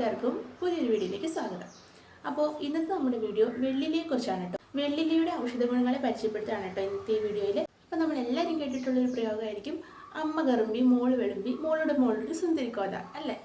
എല്ലാവർക്കും പുതിയൊരു വീഡിയോയിലേക്ക് സ്വാഗതം. അപ്പോൾ ഇന്നത്തെ നമ്മുടെ വീഡിയോ വെള്ളിലിയെ കുറിച്ചാണ് കേട്ടോ. വെള്ളിലിയുടെ ഔഷധ ഗുണങ്ങളെ പരിചയപ്പെടുത്താണ് കേട്ടോ ഇന്നത്തെ ഈ വീഡിയോയിൽ. അപ്പോൾ നമ്മൾ എല്ലാവരും കേട്ടിട്ടുള്ള ഒരു പ്രയോഗമായിരിക്കും. അമ്മ കറുമ്പി മോൾ വെളുമ്പി മോളുടെ മോളുടെ സുന്ദരിക്കോത അല്ലേ?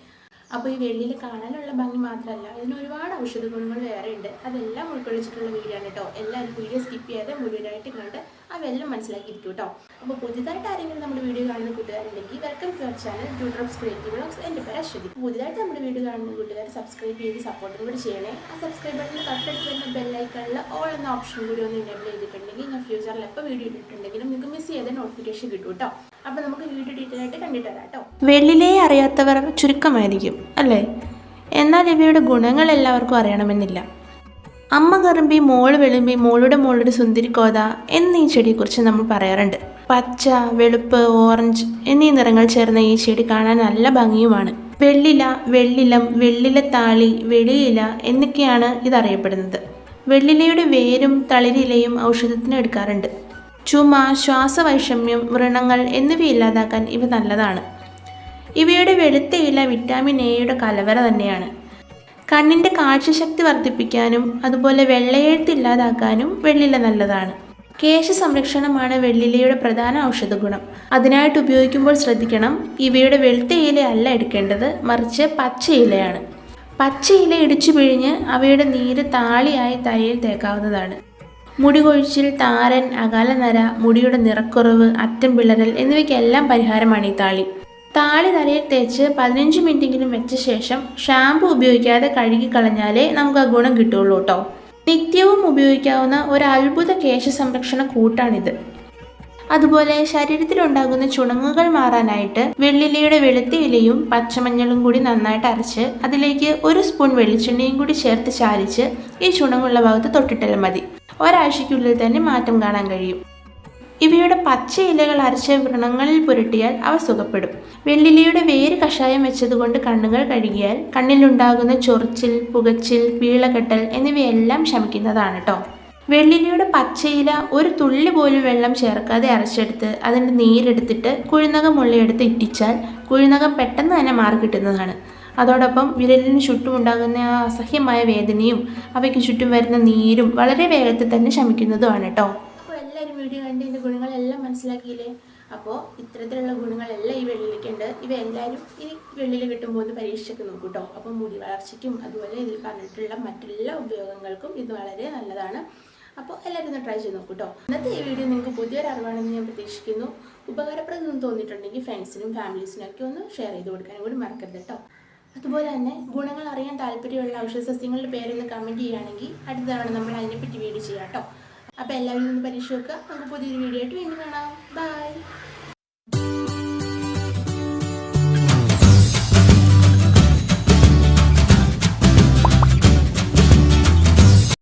അപ്പോൾ ഈ വെള്ളിയിൽ കാണാനുള്ള ഭംഗി മാത്രമല്ല ഇതിന് ഒരുപാട് ഔഷധ ഗുണങ്ങൾ വേറെ ഉണ്ട്. അതെല്ലാം ഉൾക്കൊള്ളിച്ചിട്ടുള്ള വീഡിയോ ആണ് കേട്ടോ. എല്ലാവരും വീഡിയോ സ്കിപ്പ് ചെയ്യാതെ മുഴുവനായിട്ട് കണ്ട് അതെല്ലാം മനസ്സിലാക്കിയിരിക്കും കേട്ടോ. അപ്പോൾ പുതിയതായിട്ട് ആരെങ്കിലും നമ്മുടെ വീഡിയോ കാണുന്ന കൂട്ടുകാരുണ്ടെങ്കിൽ welcome to our channel two drops creative blogs എന്റെ പേര് അശ്വതി. പുതിയതായിട്ട് നമ്മുടെ വീഡിയോ കാണുന്ന കൂട്ടുകാർ സബ്സ്ക്രൈബ് ചെയ്ത് സപ്പോർട്ടും കൂടി ചെയ്യണേ. ആ സബ്സ്ക്രൈബ് ബട്ടണിൽ തൊട്ടടുത്ത് വരുന്ന ബെല്ലൈക്കണിൽ ഓൾ എന്ന ഓപ്ഷൻ കൂടി ഒന്ന് എനേബിൾ ചെയ്തിട്ടുണ്ടെങ്കിൽ ഞാൻ ഫ്യൂച്ചറിൽ എപ്പോൾ വീഡിയോ ഇട്ടിട്ടുണ്ടെങ്കിലും നിങ്ങൾക്ക് മിസ് ചെയ്ത നോട്ടിഫിക്കേഷൻ കിട്ടും കേട്ടോ. അപ്പോൾ നമുക്ക് വീഡിയോ ഡീറ്റെയിൽ ആയിട്ട് കണ്ടിട്ട് കേട്ടോ വെള്ളിലേ അറിയാത്തവർ ചുരുക്കമായിരിക്കും അല്ലേ? എന്നാൽ ഇവയുടെ ഗുണങ്ങൾ എല്ലാവർക്കും അറിയണമെന്നില്ല. അമ്മ കറുമ്പി മോൾ വെളുമ്പി മോളുടെ മോളുടെ സുന്ദരിക്കോത എന്നീ ചെടിയെക്കുറിച്ച് നമ്മൾ പറയാറുണ്ട്. പച്ച വെളുപ്പ് ഓറഞ്ച് എന്നീ നിറങ്ങൾ ചേർന്ന ഈ ചെടി കാണാൻ നല്ല ഭംഗിയുമാണ്. വെള്ളില വെള്ളിലം താളി വെളിയില എന്നൊക്കെയാണ് ഇതറിയപ്പെടുന്നത്. വെള്ളിലയുടെ വേരും തളിരിലയും ഔഷധത്തിന് എടുക്കാറുണ്ട്. ചുമ ശ്വാസവൈഷമ്യം വ്രണങ്ങൾ എന്നിവ ഇല്ലാതാക്കാൻ ഇവ നല്ലതാണ്. ഇവയുടെ വെളുത്ത ഇല വിറ്റാമിൻ എയുടെ കലവറ തന്നെയാണ്. കണ്ണിന്റെ കാഴ്ചശക്തി വർദ്ധിപ്പിക്കാനും അതുപോലെ വെള്ളയെഴുത്ത് ഇല്ലാതാക്കാനും വെള്ളില നല്ലതാണ്. കേശ സംരക്ഷണമാണ് വെള്ളിലയുടെ പ്രധാന ഔഷധ ഗുണം അതിനായിട്ട് ഉപയോഗിക്കുമ്പോൾ ശ്രദ്ധിക്കണം ഇവയുടെ വെളുത്ത ഇല അല്ല എടുക്കേണ്ടത് മറിച്ച് പച്ച ഇലയാണ് പച്ച ഇല ഇടിച്ചു പിഴിഞ്ഞ് അവയുടെ നീര് താളിയായി തലയിൽ തേക്കാവുന്നതാണ്. മുടി കൊഴിച്ചിൽ താരൻ അകാലനര മുടിയുടെ നിറക്കുറവ് അറ്റം പിളരൽ എന്നിവയ്ക്കെല്ലാം പരിഹാരമാണ് ഈ താളി. താളി തലയിൽ തേച്ച് പതിനഞ്ച് മിനിറ്റെങ്കിലും വെച്ച ശേഷം ഷാമ്പു ഉപയോഗിക്കാതെ കഴുകി കളഞ്ഞാലേ നമുക്ക് ആ ഗുണം കിട്ടുള്ളൂ കേട്ടോ. നിത്യവും ഉപയോഗിക്കാവുന്ന ഒരു അത്ഭുത കേശ സംരക്ഷണ കൂട്ടാണിത്. അതുപോലെ ശരീരത്തിലുണ്ടാകുന്ന ചുണങ്ങുകൾ മാറാനായിട്ട് വെള്ളിലയുടെ വെളുത്ത ഇലയും പച്ചമഞ്ഞളും കൂടി നന്നായിട്ട് അരച്ച് അതിലേക്ക് ഒരു സ്പൂൺ വെളിച്ചെണ്ണയും കൂടി ചേർത്ത് ചാലിച്ച് ഈ ചുണങ്ങുള്ള ഭാഗത്ത് തൊട്ടിട്ടാലും മതി. ഒരാഴ്ചയ്ക്കുള്ളിൽ തന്നെ മാറ്റം കാണാൻ കഴിയും. ഇവയുടെ പച്ച ഇലകൾ അരച്ച വ്രണങ്ങളിൽ പുരട്ടിയാൽ അവ സുഖപ്പെടും. വെള്ളിലയുടെ വേര് കഷായം വെച്ചതുകൊണ്ട് കണ്ണുകൾ കഴുകിയാൽ കണ്ണിലുണ്ടാകുന്ന ചൊറിച്ചിൽ പുകച്ചിൽ വീളകെട്ടൽ എന്നിവയെല്ലാം ശമിക്കുന്നതാണ് കേട്ടോ വെള്ളിലയുടെ പച്ചയില ഒരു തുള്ളി പോലും വെള്ളം ചേർക്കാതെ അരച്ചെടുത്ത് അതിന്റെ നീരെടുത്തിട്ട് കുഴിനകം മുള്ളിയെടുത്ത് ഇറ്റിച്ചാൽ കുഴിനകം പെട്ടെന്ന് തന്നെ മാറി കിട്ടുന്നതാണ്. അതോടൊപ്പം വിരലിന് ചുറ്റുമുണ്ടാകുന്ന ആ അസഹ്യമായ വേദനയും അവയ്ക്ക് ചുറ്റും വരുന്ന നീരും വളരെ വേഗത്തിൽ തന്നെ ശമിക്കുന്നതുമാണ് കേട്ടോ അപ്പോൾ എല്ലാവരും വീഡിയോ കണ്ട് ഇതിന്റെ ഗുണങ്ങളെല്ലാം മനസ്സിലാക്കിയില്ലേ? അപ്പോൾ ഇത്തരത്തിലുള്ള ഗുണങ്ങളെല്ലാം ഈ വെള്ളിലേക്കുണ്ട് ഇവ എല്ലാവരും ഈ വെള്ളിയിൽ കിട്ടുമ്പോൾ ഒന്ന് പരീക്ഷിച്ചൊക്കെ നോക്കൂ കേട്ടോ അപ്പോൾ മുടി വളർച്ചയ്ക്കും അതുപോലെ ഇതിൽ പറഞ്ഞിട്ടുള്ള മറ്റെല്ലാ ഉപയോഗങ്ങൾക്കും ഇത് വളരെ നല്ലതാണ്. അപ്പോൾ എല്ലാവരും ഒന്ന് ട്രൈ ചെയ്ത് നോക്കൂ കേട്ടോ ഇന്നത്തെ ഈ വീഡിയോ നിങ്ങൾക്ക് പുതിയൊരു അറിവാണെന്ന് ഞാൻ പ്രതീക്ഷിക്കുന്നു. ഉപകാരപ്രദം തോന്നിയിട്ടുണ്ടെങ്കിൽ ഫ്രണ്ട്സിനും ഫാമിലീസിനും ഒക്കെ ഒന്ന് ഷെയർ ചെയ്ത് കൊടുക്കാനും കൂടി മറക്കരുത് കേട്ടോ അതുപോലെ തന്നെ ഗുണങ്ങൾ അറിയാൻ താല്പര്യമുള്ള ഔഷധ സസ്യങ്ങളുടെ പേരൊന്ന് കമന്റ് ചെയ്യുകയാണെങ്കിൽ അടുത്ത തവണ നമ്മൾ അതിനെപ്പറ്റി വീഡിയോ ചെയ്യാം കേട്ടോ അപ്പോൾ എല്ലാവരും ഒന്ന് പരീക്ഷ വെക്കുക നമുക്ക് പുതിയൊരു വീഡിയോ ആയിട്ട് വീണ്ടും കാണാം. ബൈ